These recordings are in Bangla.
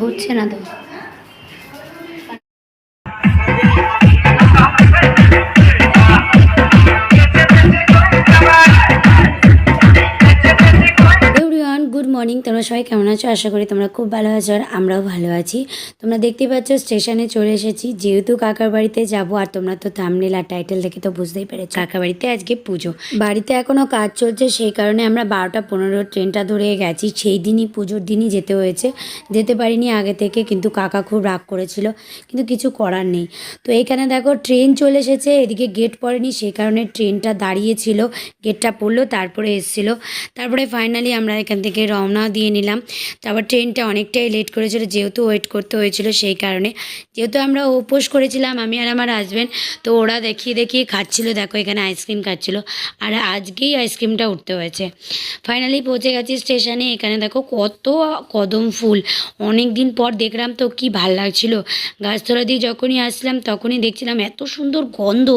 হচ্ছে না তো। মর্নিং, তোমরা সবাই কেমন আছো? আশা করি তোমরা খুব ভালো আছো আর আমরাও ভালো আছি। তোমরা দেখতে পাচ্ছ, স্টেশনে চলে এসেছি। যেহেতু কাকার বাড়িতে যাব, আর তোমরা তো থামনেল আর টাইটেল দেখে তো বুঝতেই পেরেছ। কাকার বাড়িতে আজকে পুজো। বাড়িতে এখনও কাজ চলছে, সেই কারণে আমরা বারোটা পনেরো ট্রেনটা ধরে গেছি। সেই দিনই, পুজোর দিনই যেতে হয়েছে। যেতে পারিনি আগে থেকে, কিন্তু কাকা খুব রাগ করেছিল, কিন্তু কিছু করার নেই। তো এখানে দেখো ট্রেন চলে এসেছে, এদিকে গেট পড়েনি, সেই কারণে ট্রেনটা দাঁড়িয়েছিল গেটটা পড়ল, তারপরে এসেছিল। তারপরে ফাইনালি আমরা এখান থেকে রওনা দিয়ে নিলাম। তারপর ট্রেনটা অনেকটাই লেট করেছিল, যেহেতু ওয়েট করতে হয়েছিল সেই কারণে। যেহেতু আমরা উপোস করেছিলাম, আমি আর আমার হাজব্যান্ড তো ওরা দেখিয়ে দেখিয়ে খাচ্ছিল, দেখো এখানে আইসক্রিম খাচ্ছিল। আর আজকেই আইসক্রিমটা উঠতে হয়েছে। ফাইনালি পৌঁছে গেছি স্টেশনে এখানে দেখো কত কদম ফুল। অনেক দিন পর দেখলাম তো কি ভালো লাগছিল। গাছতলা দিয়ে যখনই আসলাম তখনই দেখছিলাম এত সুন্দর গন্ধ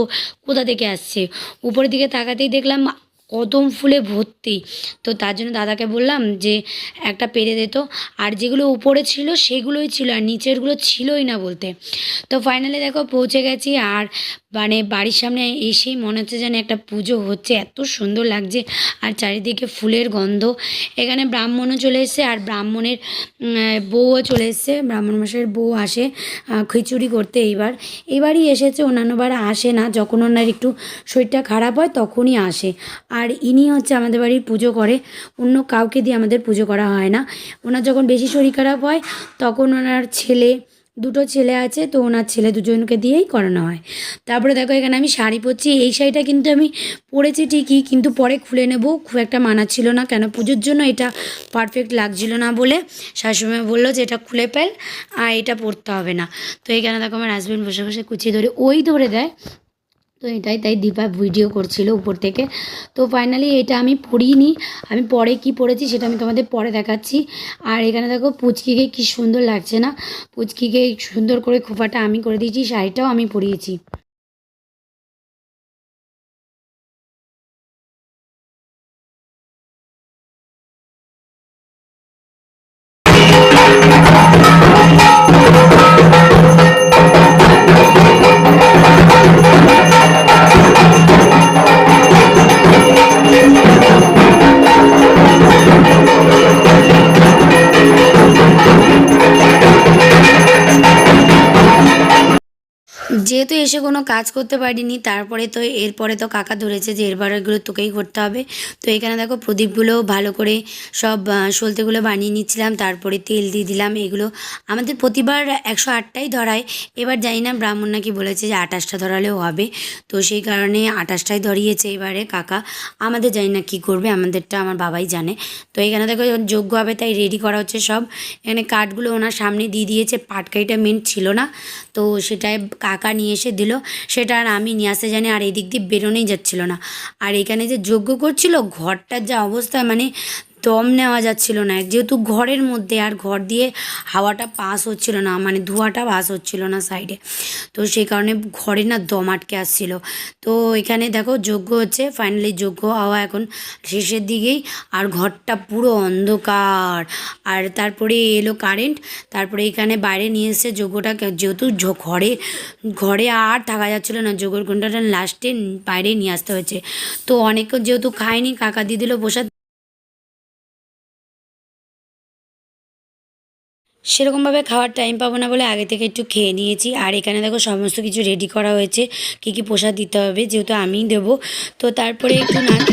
কোথা থেকে আসছে। উপরের দিকে তাকাতেই দেখলাম কদম ফুলে ভর্তি। তো তার জন্য দাদাকে বললাম যে, একটা পেরে দিত আর যেগুলো উপরে ছিল, সেগুলোই ছিল, আর নিচেরগুলো ছিলই না বলতে। তো ফাইনালি দেখো পৌঁছে গেছি, আর মানে বাড়ির সামনে এসেই মনে হচ্ছে যেন একটা পুজো হচ্ছে। এত সুন্দর লাগছে আর চারিদিকে ফুলের গন্ধ। এখানে ব্রাহ্মণও চলে এসছে আর ব্রাহ্মণের বউও চলে এসছে। ব্রাহ্মণ মাসের বউ আসে খিচুড়ি করতে এইবার। এবারই এসেছে অন্যান্যবার আসে না। যখন ওনার একটু শরীরটা খারাপ হয় তখনই আসে। আর ইনি হচ্ছে আমাদের বাড়ির পুজো করে। অন্য কাউকে দিয়ে আমাদের পুজো করা হয় না। ওনার যখন বেশি শরীর খারাপ হয়, তখন ওনার ছেলে দুটো ছেলে আছে, তো ওনার ছেলে দুজনকে দিয়েই করানো হয়। তারপরে দেখো এখানে আমি শাড়ি পরছি, এই শাড়িটা কিন্তু আমি পরেছি ঠিকই, কিন্তু পরে খুলে নেব, খুব একটা মানাচ্ছিল না, কেন পুজোর জন্য এটা পারফেক্ট লাগছিল না বলে শাশুড়ি বলল যে এটা খুলে ফেল, আর এটা পরতে হবে না। তো এখানে দেখো আমার হাজব্যান্ড বসে বসে কুচিয়ে ধরে, ওই ধরে দেয় তো এটাই তাই দীপা ভিডিও করছিল উপর থেকে। তো ফাইনালি এটা আমি পড়িনি। আমি পরে কি পড়েছি সেটা আমি তোমাদের পরে দেখাচ্ছি। আর এখানে দেখো পুচকিকে কি সুন্দর লাগছে না? পুচকিকে সুন্দর করে খোপাটা আমি করে দিয়েছি, শাড়িটাও আমি পরিয়েছি। যেহেতু এসে কোনো কাজ করতে পারিনি, তারপরে তো এরপরে তো কাকা ধরেছে যে এরবার এগুলো তোকেই করতে হবে। তো এখানে দেখো প্রদীপগুলো ভালো করে সব সলতেগুলো বানিয়ে নিচ্ছিলাম, তারপরে তেল দিয়ে দিলাম, এগুলো আমাদের প্রতিবার একশো আটটাই ধরায়। এবার জানি না ব্রাহ্মণ নাকি বলেছে যে আঠাশটা ধরালেও হবে। তো সেই কারণে আঠাশটাই ধরিয়েছে এবারে কাকা। আমাদের জানি না কী করবে, আমাদেরটা আমার বাবাই জানে। তো এখানে দেখো যোগ্য হবে তাই রেডি করা হচ্ছে সব। এখানে কাঠগুলো ওনার সামনে দিয়ে দিয়েছে পাটকাইটা মেন ছিল না। তো সেটাই কাকা নিয়ে এসে দিল। সেটা আর আমি নিয়ে আসতে জানি আর এদিক দিয়ে বেরোনোই যাচ্ছিল না। আর এখানে যে যজ্ঞ করছিল, ঘরটার যা অবস্থা মানে দম নেওয়া যাচ্ছিল না। যেহেতু ঘরের মধ্যে আর ঘর দিয়ে হাওয়াটা পাস হচ্ছিল না মানে ধোঁয়াটা পাস হচ্ছিল না সাইডে তো সেই কারণে ঘরে না দম আটকে আসছিল। তো এখানে দেখো যজ্ঞ হচ্ছে ফাইনালি যজ্ঞ হওয়া এখন শেষের দিকেই। আর ঘরটা পুরো অন্ধকার। আর তারপরে এলো কারেন্ট তারপরে এখানে বাইরে নিয়ে এসে যজ্ঞটা যেহেতু ঘরে ঘরে আর থাকা যাচ্ছিল না যোগর ঘন্টাটা লাস্টে বাইরে নিয়ে আসতে হয়েছে। তো অনেক যেহেতু খায়নি, কাকা দিয়ে দিল প্রসাদ সেরকমভাবে খাওয়ার টাইম পাবো না বলে আগে থেকে একটু খেয়ে নিয়েছি। আর এখানে দেখো সমস্ত কিছু রেডি করা হয়েছে। কী কী প্রসাদ দিতে হবে যেহেতু আমিই দেবো। তো তারপরে একটু নাচ